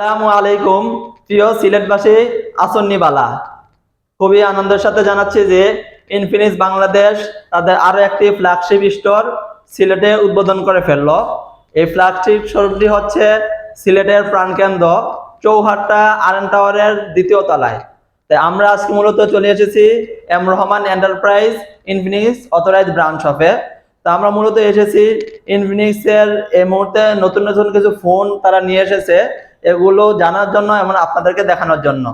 আসসালামু আলাইকুম, প্রিয় সিলেটবাসী আসন্নিবালা খুবই আনন্দের সাথে জানাচ্ছি যে ইনফিনিক্স বাংলাদেশ তাদের আরও একটি ফ্ল্যাগশিপ স্টোর সিলেটে উদ্বোধন করে ফেলল। এই ফ্ল্যাগশিপ স্টোরটি হচ্ছে সিলেটের প্রাণকেন্দ্র, চৌহাট্টা আরএন টাওয়ারের দ্বিতীয় তলায়। তাই আমরা আজকে মূলত চলে এসেছি M Rahman enterprise Infinix authorize branch শপে তা আমরা মূলত এসেছি ইনফিনিক্সের এই মুহূর্তে নতুন নতুন কিছু ফোন তারা নিয়ে এসেছে। এগুলো জানার জন্য এবং আপনাদেরকে দেখানোর জন্য।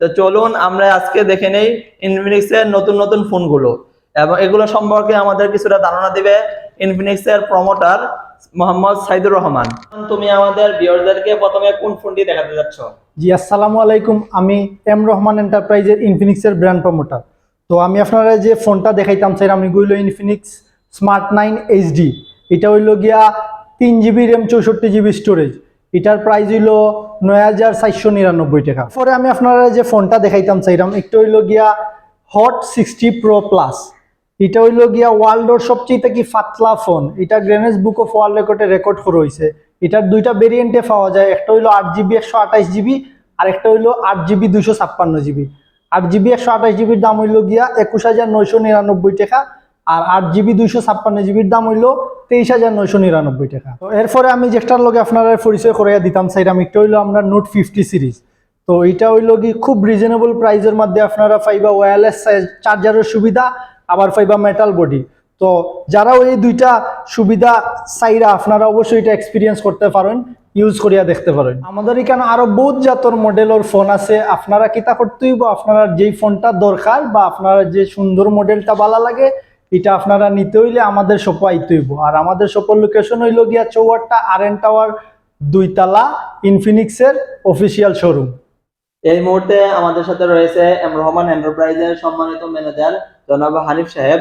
তো চলুন আমরা আজকে দেখে নেই ইনফিনিক্স এর নতুন নতুন ফোনগুলো। এবং এগুলো সম্পর্কে আমাদের কিছুটা ধারণা দিবে ইনফিনিক্স এর প্রমোটার মোহাম্মদ সাইদুর রহমান। তুমি আমাদের ভিউয়ারদেরকে প্রথমে কোন ফোনটি দেখাতে যাচ্ছ? জি, আসসালামু আলাইকুম। আমি এম রহমান এন্টারপ্রাইজের ইনফিনিক্সের ব্র্যান্ড প্রমোটার তো আমি আপনারা যে ফোনটা দেখাইতাম স্যার, আমি গুইলো ইনফিনিক্স স্মার্ট নাইন এইচডি এটা হইল গিয়া তিন জিবি র্যাম চৌষট্টি জিবি স্টোরেজ এটার প্রাইস হইল নয় হাজার চারশো নিরানব্বই টাকা। পরে আমি আপনারা যে ফোনটা দেখাইতাম চাইলাম একটা হইল গিয়া হট সিক্সটি প্রো প্লাস এটা হইল গিয়া ওয়ার্ল্ডর সবচেয়ে কি ফাতলা ফোন এটা গ্রেনেস বুক অফ ওয়ার্ল্ড রেকর্ডে রেকর্ড করা হয়েছে এটার দুইটা ভেরিয়েন্টে পাওয়া যায়। একটা হইল আট জিবি একশো আঠাশ জিবি আর একটা হইল আট জিবি দুশো ছাপ্পান্ন জিবি আট জিবি একশো আঠাশ জিবির দাম হইল গিয়া একুশ হাজার নয়শো নিরানব্বই টাকা। আর আট জিবি দুইশো ছাপ্পান্ন জিবির দাম হইল তেইশ হাজার নয়শো নিরানব্বই টাকা। তো এরপরে আমি যেটার লগে আপনারা পরিচয় করাইয়া দিতাম চাইলাম একটা হইল আমরা নোট ফিফটি সিরিজ তো এটা হইল কি খুব রিজনেবল প্রাইসের মধ্যে আপনারা পাইবা ওয়্যারলেস চার্জারের সুবিধা, আবার পাইবা মেটাল বডি তো যারা ওই দুইটা সুবিধা চাইরা আপনারা অবশ্যই এটা এক্সপিরিয়েন্স করতে পারেন ইউজ করিয়া দেখতে পারেন। আমাদের এখানে আরও বহুত জাতর মডেল মডেলের ফোন আছে। আপনারা কিতা করতে হইব, আপনারা যেই ফোনটা দরকার বা আপনারা যে সুন্দর মডেলটা ভালো লাগে এটা আপনারা নিতে হইলে আমাদের শপে আইতে হইব। আর আমাদের শপের লোকেশন হইল গিয়া চৌহাট্টা আর এন টাওয়ার দুইতলা ইনফিনিক্সের অফিসিয়াল শোরুম এই মুহূর্তে আমাদের সাথে রয়েছে এম রহমান এন্টারপ্রাইজের সম্মানিত ম্যানেজার জনাব হানিফ সাহেব।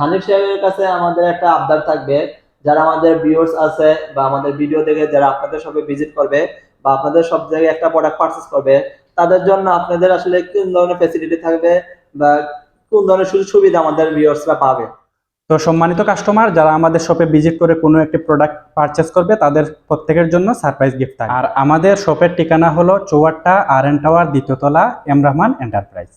হানিফ সাহেবের কাছে আমাদের একটা আবদার থাকবে। যারা আমাদের ভিউয়ার্স আছে বা আমাদের ভিডিও দেখে যারা আপনাদের সবে ভিজিট করবে বা আপনাদের সব জায়গায় একটা প্রোডাক্ট পারচেস করবে, তাদের জন্য আপনাদের আসলে কোন ধরনের ফ্যাসিলিটি থাকবে বা কোন ধরনের সুযোগ সুবিধা আমাদের ভিউয়ার্সরা পাবে। তো সম্মানিত কাস্টমার যারা আমাদের শপে ভিজিট করে কোনো একটি প্রোডাক্ট পারচেস করবে, তাদের প্রত্যেকের জন্য সারপ্রাইজ গিফট থাকে আর আমাদের শপের ঠিকানা হলো চৌয়াট্টা আর এন টাওয়ার দ্বিতীয়তলা এম রহমান এন্টারপ্রাইজ